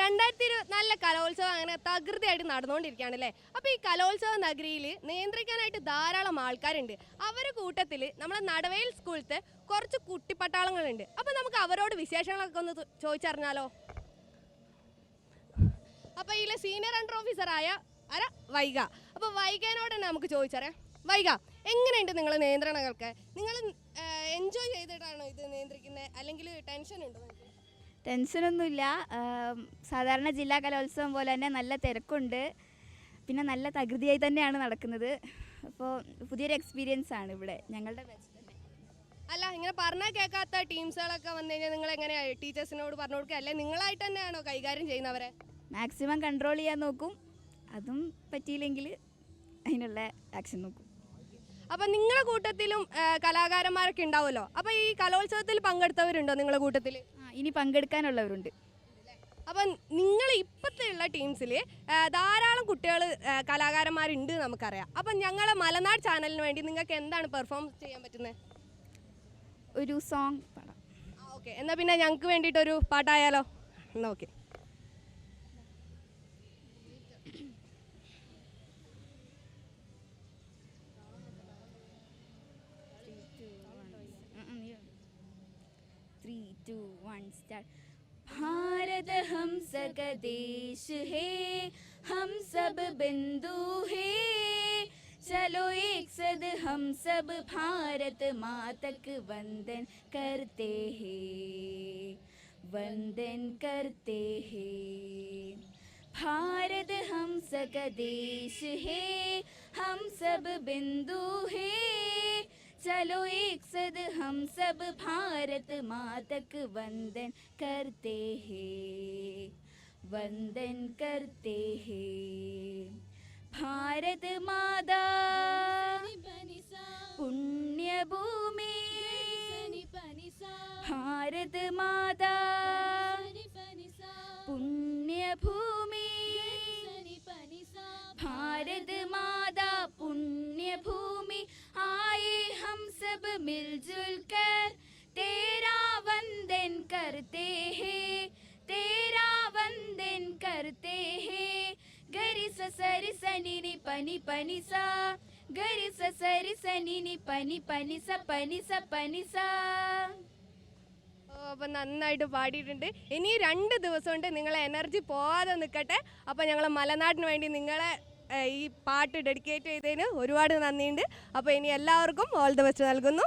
രണ്ടായിരത്തി ഇരുപത്തിനാലിലെ കലോത്സവം അങ്ങനെ തകൃതിയായിട്ട് നടന്നുകൊണ്ടിരിക്കുകയാണ് അല്ലേ? അപ്പോൾ ഈ കലോത്സവ നഗരിയിൽ നിയന്ത്രിക്കാനായിട്ട് ധാരാളം ആൾക്കാരുണ്ട്. അവരുടെ കൂട്ടത്തിൽ നമ്മളെ നടവയിൽ സ്കൂളത്തെ കുറച്ച് കുട്ടിപ്പട്ടാളങ്ങളുണ്ട്. അപ്പോൾ നമുക്ക് അവരോട് വിശേഷങ്ങളൊക്കെ ഒന്ന് ചോദിച്ചറിഞ്ഞാലോ? അപ്പോൾ ഇതിലെ സീനിയർ അണ്ടർ ഓഫീസറായ അര വൈഗ. അപ്പോൾ വൈഗേനോട് തന്നെ നമുക്ക് ചോദിച്ചറിയാം. വൈഗ എങ്ങനെയുണ്ട് നിങ്ങളെ നിയന്ത്രണങ്ങൾക്ക്? നിങ്ങൾ എൻജോയ് ചെയ്തിട്ടാണോ ഇത് നിയന്ത്രിക്കുന്നത് അല്ലെങ്കിൽ ടെൻഷൻ ഉണ്ടോ നിങ്ങൾക്ക് ടെൻഷനൊന്നുമില്ല. സാധാരണ ജില്ലാ കലോത്സവം പോലെ തന്നെ നല്ല തിരക്കുണ്ട്. പിന്നെ നല്ല തകൃതിയായി തന്നെയാണ് നടക്കുന്നത്. അപ്പോൾ പുതിയൊരു എക്സ്പീരിയൻസ് ആണ് ഇവിടെ ഞങ്ങളുടെ തന്നെ അല്ല ഇങ്ങനെ പറഞ്ഞാൽ കേൾക്കാത്ത ടീംസുകളൊക്കെ വന്നു കഴിഞ്ഞാൽ നിങ്ങൾ എങ്ങനെയാണ് ടീച്ചേഴ്സിനോട് പറഞ്ഞു കൊടുക്കുക അല്ലെ നിങ്ങളായിട്ട് തന്നെയാണോ കൈകാര്യം ചെയ്യുന്നവരെ? മാക്സിമം കൺട്രോൾ ചെയ്യാൻ നോക്കും. അതും പറ്റിയില്ലെങ്കിൽ അതിനുള്ള ആക്ഷൻ നോക്കും. അപ്പം നിങ്ങളുടെ കൂട്ടത്തിലും കലാകാരന്മാരൊക്കെ ഉണ്ടാവുമല്ലോ? അപ്പോൾ ഈ കലോത്സവത്തിൽ പങ്കെടുത്തവരുണ്ടോ നിങ്ങളുടെ കൂട്ടത്തിൽ ഇനി പങ്കെടുക്കാനുള്ളവരുണ്ട്. അപ്പം നിങ്ങൾ ഇപ്പോഴത്തെ ഉള്ള ടീംസിൽ ധാരാളം കുട്ടികൾ കലാകാരന്മാരുണ്ട് നമുക്കറിയാം. അപ്പം ഞങ്ങളെ മലനാട് ചാനലിന് വേണ്ടി നിങ്ങൾക്ക് എന്താണ് പെർഫോം ചെയ്യാൻ പറ്റുന്നത്? ഒരു സോങ് പാടാം. ഓക്കെ. എന്നാൽ പിന്നെ ഞങ്ങൾക്ക് വേണ്ടിയിട്ടൊരു പാട്ടായാലോ? എന്നാൽ okay. Two one start Bharat हम सबका देश है, हम सब बिंदु है। चलो एक सद हम सब भारत मातक वंदन करते हैं, वंदन करते हैं। भारत हम सका देश है, हम सब बिंदु है। चलो एक सद हम सब भारत मातक वंदन करते हैं वंदन करते हैं। भारत माता पुण्य भूमि भारत माता पुण्य भूमि मिलजुल कर तेरा वंदन करते हैं तेरा वंदन करते हैं गरि ससरि सनि नि पनि पनि सा गरि ससरि सनि नि पनि पनि सा पनि सा पनि सा അപ്പം നന്നായിട്ട് പാടിയിട്ടുണ്ട് ഇനി രണ്ട് ദിവസം കൊണ്ട് നിങ്ങളെ എനർജി പോവാതെ നിൽക്കട്ടെ അപ്പം ഞങ്ങൾ മലനാടിന് വേണ്ടി നിങ്ങളെ ഏഹ്, ഈ പാട്ട് ഡെഡിക്കേറ്റ് ചെയ്തതിന് ഒരുപാട് നന്ദിയുണ്ട് അപ്പോൾ ഇനി എല്ലാവർക്കും ഓൾ ദ ബെസ്റ്റ് നൽകുന്നു